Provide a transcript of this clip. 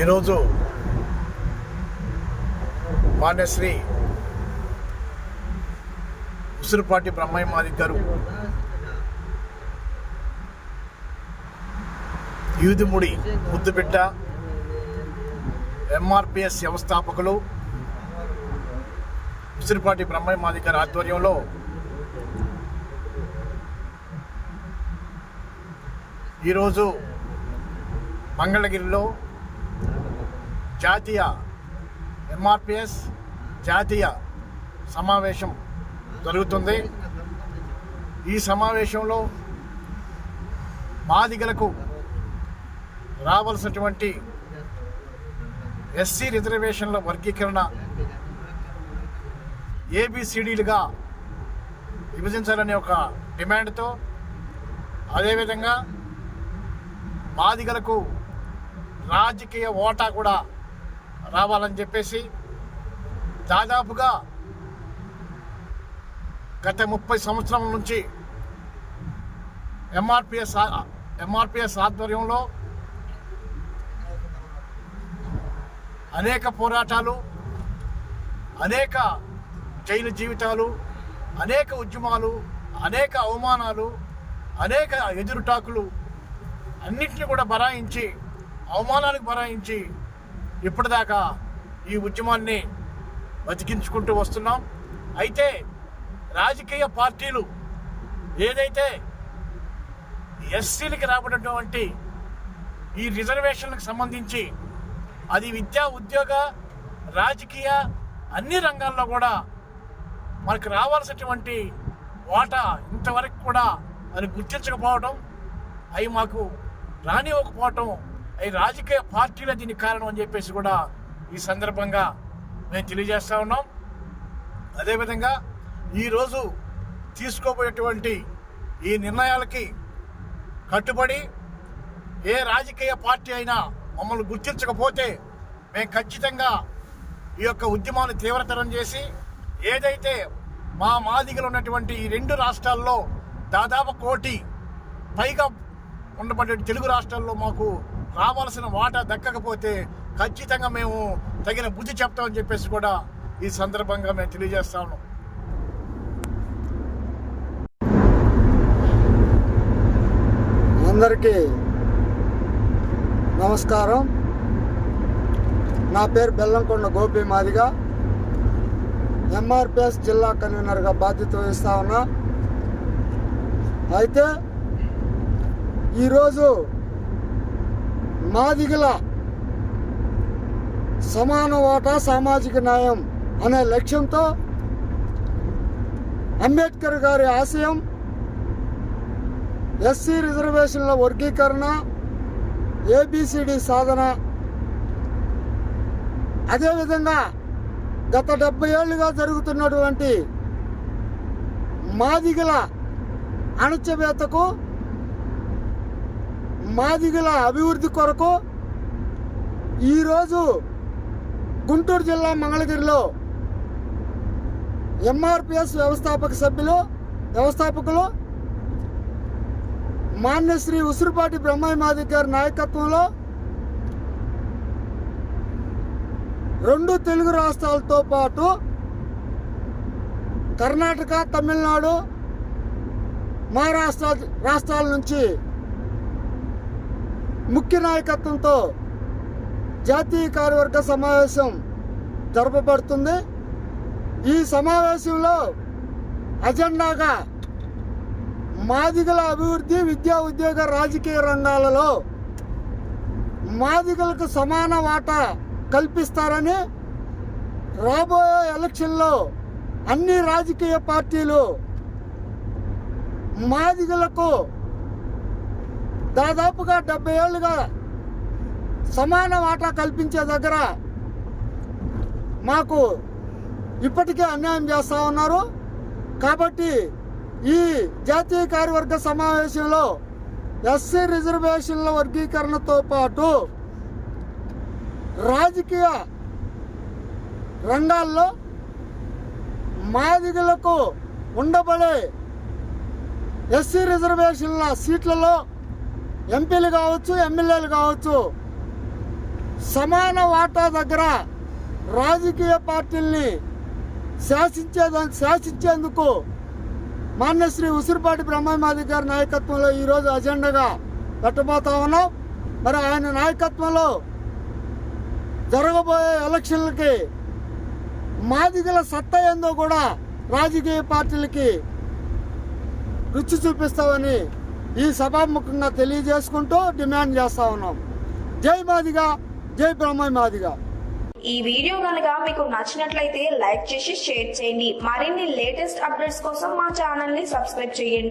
ఈరోజు మాన్యశ్రీ ఉసిరిపాటి బ్రహ్మయ్య మాదిక్ గారు యూదుముడి ముద్దుబిడ్డ ఎంఆర్పిఎస్ వ్యవస్థాపకులు ఉసిరిపాటి బ్రహ్మయ్య మాదిక్ గారి ఆధ్వర్యంలో ఈరోజు మంగళగిరిలో జాతీయ ఎంఆర్పిఎస్ జాతీయ సమావేశం జరుగుతుంది. ఈ సమావేశంలో బాధికలకు రావాల్సినటువంటి ఎస్సీ రిజర్వేషన్ల వర్గీకరణ ఏబిసిడీలుగా విభజించాలనే ఒక డిమాండ్తో అదేవిధంగా మాదిగలకు రాజకీయ ఓటా కూడా రావాలని చెప్పేసి దాదాపుగా గత ముప్పై సంవత్సరం నుంచి ఎంఆర్పిఎస్ ఎంఆర్పిఎస్ ఆధ్వర్యంలో అనేక పోరాటాలు అనేక జైలు జీవితాలు అనేక ఉద్యమాలు అనేక అవమానాలు అనేక ఎదురుటాకులు అన్నింటినీ కూడా బరాయించి అవమానానికి బరాయించి ఇప్పటిదాకా ఈ ఉద్యమాన్ని బతికించుకుంటూ వస్తున్నాం. అయితే రాజకీయ పార్టీలు ఏదైతే ఎస్సీలకి రాబడినటువంటి ఈ రిజర్వేషన్లకు సంబంధించి అది విద్యా ఉద్యోగ రాజకీయ అన్ని రంగాల్లో కూడా మనకు రావాల్సినటువంటి వాటా ఇంతవరకు కూడా అది గుర్తించకపోవడం అవి మాకు రానివ్వకపోవటం ఈ రాజకీయ పార్టీల దీనికి కారణం అని చెప్పేసి కూడా ఈ సందర్భంగా మేము తెలియజేస్తా ఉన్నాం. అదేవిధంగా ఈరోజు తీసుకోబోయేటువంటి ఈ నిర్ణయాలకి కట్టుబడి ఏ రాజకీయ పార్టీ అయినా మమ్మల్ని గుర్తించకపోతే మేము ఖచ్చితంగా ఈ యొక్క ఉద్యమాన్ని తీవ్రతరం చేసి ఏదైతే మా మాదిగలు ఉన్నటువంటి ఈ రెండు రాష్ట్రాల్లో దాదాపు కోటి పైగా ఉండబడే తెలుగు రాష్ట్రాల్లో మాకు రావాల్సిన వాటా దక్కకపోతే ఖచ్చితంగా మేము తగిన బుద్ధి చెప్తామని చెప్పేసి కూడా ఈ సందర్భంగా మేము తెలియజేస్తా ఉన్నాం. అందరికీ నమస్కారం. నా పేరు బెల్లంకొండ గోపి మాదిగా. ఎంఆర్పిఎస్ జిల్లా కన్వీనర్గా బాధ్యత వహిస్తా ఉన్నా. అయితే ఈరోజు మాదిగల సమాన వాటా సామాజిక న్యాయం అనే లక్ష్యంతో అంబేద్కర్ గారి ఆశయం ఎస్సీ రిజర్వేషన్ల వర్గీకరణ ఏబిసిడి సాధన. అదేవిధంగా గత డెబ్బై ఏళ్ళుగా జరుగుతున్నటువంటి మాదిగల అణచివేతకు మాదిగల అభివృద్ధి కొరకు ఈరోజు గుంటూరు జిల్లా మంగళగిరిలో ఎంఆర్పిఎస్ వ్యవస్థాపక సభ్యులు వ్యవస్థాపకులు మాన్యశ్రీ ఉసురుపాటి బ్రహ్మయ్య మాదిక్ గారి నాయకత్వంలో రెండు తెలుగు రాష్ట్రాలతో పాటు కర్ణాటక తమిళనాడు మహారాష్ట్ర రాష్ట్రాల నుంచి ముఖ్య నాయకత్వంతో జాతీయ కార్యవర్గ సమావేశం జరపబడుతుంది. ఈ సమావేశంలో అజెండాగా మాదిగల అభివృద్ధి విద్యా ఉద్యోగ రాజకీయ రంగాలలో మాదిగలకు సమాన వాటా కల్పిస్తారని రాబోయే ఎలక్షన్లో అన్ని రాజకీయ పార్టీలు మాదిగలకు దాదాపుగా డెబ్బై ఏళ్ళుగా సమాన వాటా కల్పించే దగ్గర మాకు ఇప్పటికే అన్యాయం చేస్తూ ఉన్నారు. కాబట్టి ఈ జాతీయ కార్యవర్గ సమావేశంలో ఎస్సీ రిజర్వేషన్ల వర్గీకరణతో పాటు రాజకీయ రంగాల్లో మాదిగలకు ఉండబడే ఎస్సీ రిజర్వేషన్ల సీట్లలో ఎంపీలు కావచ్చు ఎమ్మెల్యేలు కావచ్చు సమాన వాటా దగ్గర రాజకీయ పార్టీల్ని శాసించేదా శాసించేందుకు మాన్యశ్రీ ఉసిరిపాటి బ్రహ్మమాది గారి నాయకత్వంలో ఈరోజు అజెండాగా పెట్టబోతా ఉన్నాం. మరి ఆయన నాయకత్వంలో జరగబోయే ఎలక్షన్లకి మాదిగల సత్తా ఏందో కూడా రాజకీయ పార్టీలకి రుచి చూపిస్తామని ఈ సభాముఖంగా తెలియజేసుకుంటూ డిమాండ్ చేస్తా ఉన్నాం. జై మాదిగా జై బ్రహ్మ మాదిగా. ఈ వీడియో కనుక మీకు నచ్చినట్లయితే లైక్ చేసి షేర్ చేయండి. మరిన్ని లేటెస్ట్ అప్డేట్స్ కోసం మా ఛానల్ని సబ్స్క్రైబ్ చేయండి.